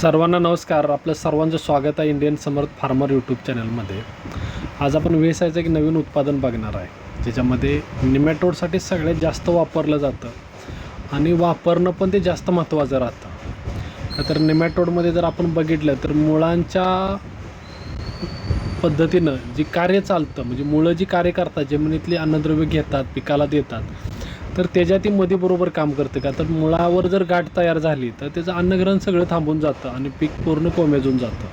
सर्वांना नमस्कार. आपलं सर्वांचं स्वागत आहे इंडियन समर्थ फार्मर यूट्यूब चॅनलमध्ये आज आपण वेसायचं एक नवीन उत्पादन बघणार आहे. ज्याच्यामध्ये निमॅटोडसाठी सगळ्यात जास्त वापरलं जातं आणि वापरणं पण ते जास्त महत्त्वाचं राहतं. का तर निमॅटोडमध्ये जर आपण बघितलं तर मुळांच्या पद्धतीनं जी कार्य चालतं म्हणजे मुळं जी कार्य करतात जमिनीतली अन्नद्रव्य घेतात पिकाला देतात तर त्याच्या ती मध्ये बरोबर काम करते का? तर मुळावर जर गाठ तयार झाली तर त्याचं अन्नग्रहण सगळं थांबून जातं आणि पीक पूर्ण कोमेजून जातं.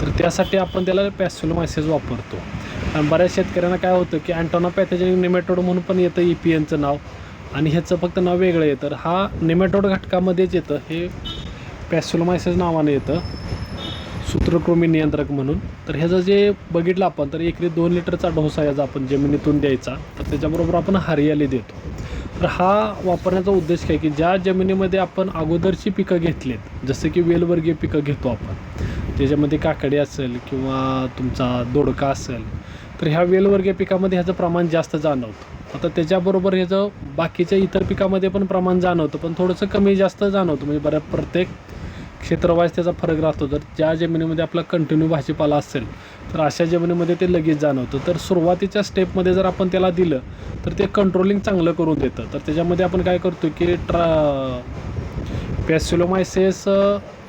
तर त्यासाठी आपण त्याला पॅस्युलोमायसिस वापरतो. आणि बऱ्याच शेतकऱ्यांना काय होतं की अँटोना पॅथोजेनिक निमेटोड म्हणून पण येतं ई पी एनचं नाव आणि ह्याचं फक्त नाव वेगळं येतं. तर हा निमॅटोड घटकामध्येच येतं हे पॅस्युलोमायसिस नावाने येतं. सूत्रकृमी नियंत्रक म्हणून. तर ह्याचं जे बघितलं आपण तर एकरी दोन लिटरचा डोसा याचा आपण जमिनीतून द्यायचा. तर त्याच्याबरोबर आपण हरियाली देतो. तर हा वापरण्याचा उद्देश काय? की ज्या जमिनीमध्ये आपण अगोदरची पिकं घेतलीत जसं की वेलवर्गीय पिकं घेतो आपण त्याच्यामध्ये काकडी असेल किंवा तुमचा दोडका असेल तर ह्या वेलवर्गीय पिकामध्ये ह्याचं प्रमाण जास्त जाणवतं. आता त्याच्याबरोबर ह्याचं बाकीच्या इतर पिकामध्ये पण प्रमाण जाणवतं पण थोडंसं कमी जास्त जाणवतं. म्हणजे बऱ्या प्रत्येक क्षेत्रवाईज त्याचा फरक राहतो. जर ज्या जमिनीमध्ये आपला कंटिन्यू भाजीपाला असेल तर अशा जमिनीमध्ये ते लगेच जाणवतं. तर सुरुवातीच्या स्टेपमध्ये जर आपण त्याला दिलं तर ते कंट्रोलिंग चांगलं करून देतं. तर त्याच्यामध्ये आपण काय करतो की ट्रा पॅसिलोमायसेस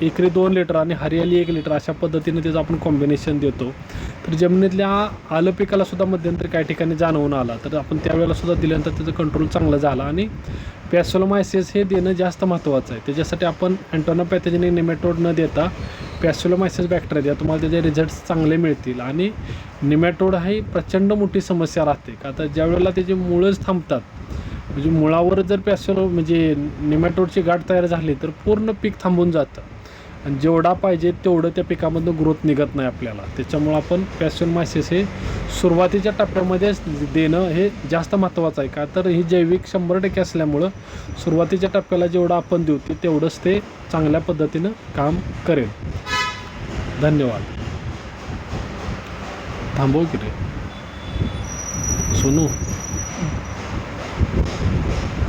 एकरी दोन लिटर आणि हरियाली एक लिटर अशा पद्धतीने त्याचं आपण कॉम्बिनेशन देतो. तर जमिनीतल्या आलं पिकाला सुद्धा मध्यंतरी काही ठिकाणी जाणवून आला. तर आपण त्यावेळेला सुद्धा दिल्यानंतर त्याचं कंट्रोल चांगलं झालं. आणि पॅसोलोमायसिस हे देणं जास्त महत्त्वाचं आहे. त्याच्यासाठी आपण अँटोनोपॅथोजेनिक निमॅटोड न देता पॅसोलोमायसिस बॅक्टेरिया द्या. तुम्हाला त्याचे रिझल्ट्स चांगले मिळतील. आणि निमॅटोड ही प्रचंड मोठी समस्या राहते. का तर ज्यावेळेला त्याची मुळंच थांबतात म्हणजे मुळावर जर पॅसोलो म्हणजे निमॅटोडची गाठ तयार झाली तर पूर्ण पीक थांबून जातं. आणि जेवढा पाहिजे तेवढं त्या पिकामधनं ग्रोथ निघत नाही आपल्याला. त्याच्यामुळं आपण पॅशनमायसिस हे सुरुवातीच्या टप्प्यामध्येच देणं हे जास्त महत्त्वाचं आहे. का तर ही जैविक शंभर टक्के असल्यामुळं सुरुवातीच्या टप्प्याला जेवढं आपण देऊ ते तेवढंच ते चांगल्या पद्धतीनं काम करेल. धन्यवाद. थांबव की रे? सोनू?